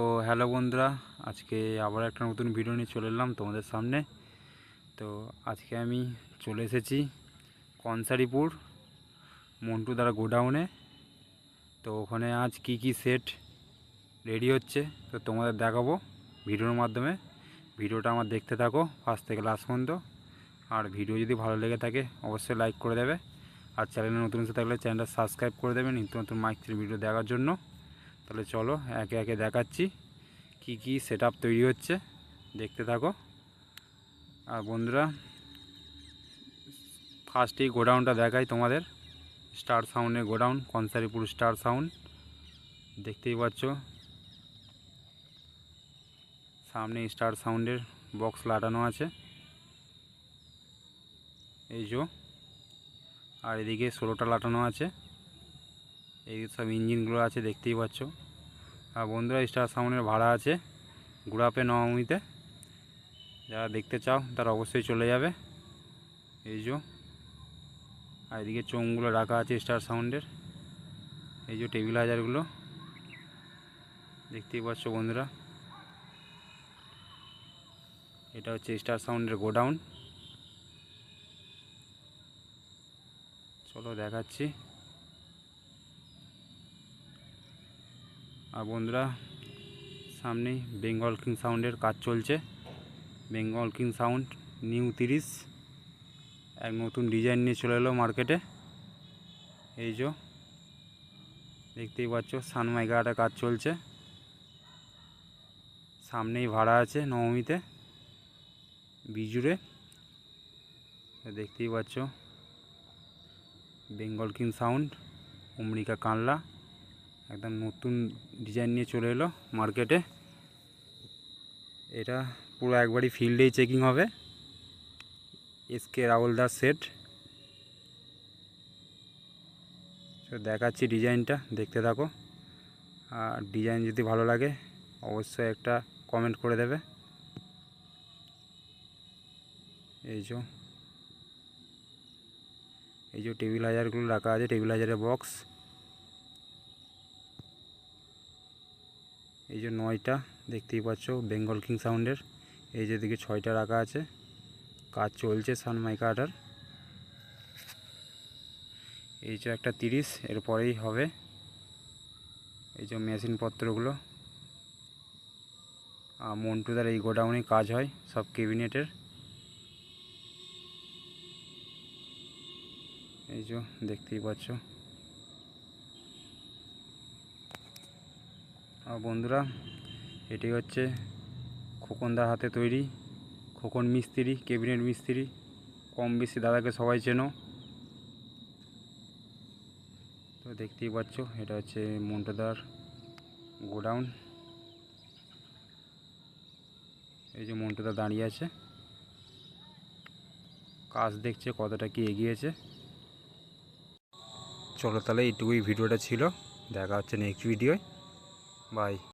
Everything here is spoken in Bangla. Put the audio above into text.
তো হ্যালো বন্ধুরা, আজকে আবার একটা নতুন ভিডিও নিয়ে চলে এলাম তোমাদের সামনে। তো আজকে আমি চলে এসেছি কনসারিপুর, মন্টু দ্বারা গোডাউনে তো ওখানে আজ কি কি সেট রেডি হচ্ছে, তো তোমাদের দেখাবো ভিডিওর মাধ্যমে। ভিডিওটা আমার দেখতে থাকো ফার্স্ট থেকে লাস্ট পর্যন্ত। আর ভিডিও যদি ভালো লেগে থাকে, অবশ্যই লাইক করে দেবে। আর চ্যানেলে নতুন এসে থাকলে চ্যানেলটা সাবস্ক্রাইব করে দেবে, নিত্য নতুন মাইক ভিডিও দেখার জন্য। তাহলে চলো, একে একে দেখাচ্ছি কি কি সেট তৈরি হচ্ছে। দেখতে থাকো। আর বন্ধুরা ফার্স্টেই গোডাউনটা দেখাই তোমাদের। স্টার সাউন্ডের গোডাউন কনসারিপুর স্টার সাউন্ড দেখতেই পাচ্ছ। সামনে স্টার সাউন্ডের বক্স লাটানো আছে। এই যে। আর এদিকে ষোলোটা লাটানো আছে। এই সব ইঞ্জিনগুলো আছে, দেখতেই পাচ্ছ। আর বন্ধুরা স্টার সাউন্ডের ভাড়া আছে গুড়াপে নবমীতে যারা দেখতে চাও, তারা অবশ্যই চলে যাবে। এই যে, আর এদিকে চোঙগুলো রাখা আছে স্টার সাউন্ডের। এই যে টেবিল হাজারগুলো দেখতেই পাচ্ছ বন্ধুরা। এটা হচ্ছে স্টার সাউন্ডের গোডাউন। চলো দেখাচ্ছি। আর বন্ধুরা সামনেই বেঙ্গল কিং সাউন্ডের কাজ চলছে। বেঙ্গল কিং সাউন্ড নিউ তিরিশ এক নতুন ডিজাইন নিয়ে চলে এলো মার্কেটে এই যে, দেখতেই পাচ্ছ সানমাইকাটা কাজ চলছে। সামনেই ভাড়া আছে নবমীতে বিজুড়ে দেখতেই পাচ্ছ বেঙ্গল কিং সাউন্ড অমরিকা কানলা একদম নতুন ডিজাইন নিয়ে চলে এলো মার্কেটে এটা পুরো একবারই ফিল্ডেই চেকিং হবে। এসকে রাহুল দাস সেট দেখাচ্ছি ডিজাইনটা দেখতে থাকো। আর ডিজাইন যদি ভালো লাগে, অবশ্যই একটা কমেন্ট করে দেবে। এই যে এই যে টেবিল হাজারগুলো রাখা আছে টেবিল হাজারের বক্স এই যে নয়টা, দেখতেই পাচ্ছ বেঙ্গল কিং সাউন্ডের এই যে দিকে ছয়টা রাখা আছে। কাজ চলছে সানমাইকাটার এই যে একটা তিরিশ, এরপরেই হবে এই যে মেশিনপত্রগুলো আর মন্টুদার এই গোডাউনে কাজ হয় সব ক্যাবিনেটের। এই যে দেখতেই পাচ্ছ আর বন্ধুরা, এটি হচ্ছে খোকনদার হাতে তৈরি, খোকন মিস্ত্রি, ক্যাবিনেট মিস্ত্রি। কম বেশি দাদাকে সবাই চেনো। তো দেখতেই পাচ্ছ, এটা হচ্ছে মন্টুদার গোডাউন। এই যে মন্টুদা দাঁড়িয়ে আছে। কাজ দেখছে কতটা কি এগিয়েছে। চলো তাহলে এইটুকুই ভিডিওটা ছিল। দেখা হচ্ছে নেক্সট ভিডিওয় বাই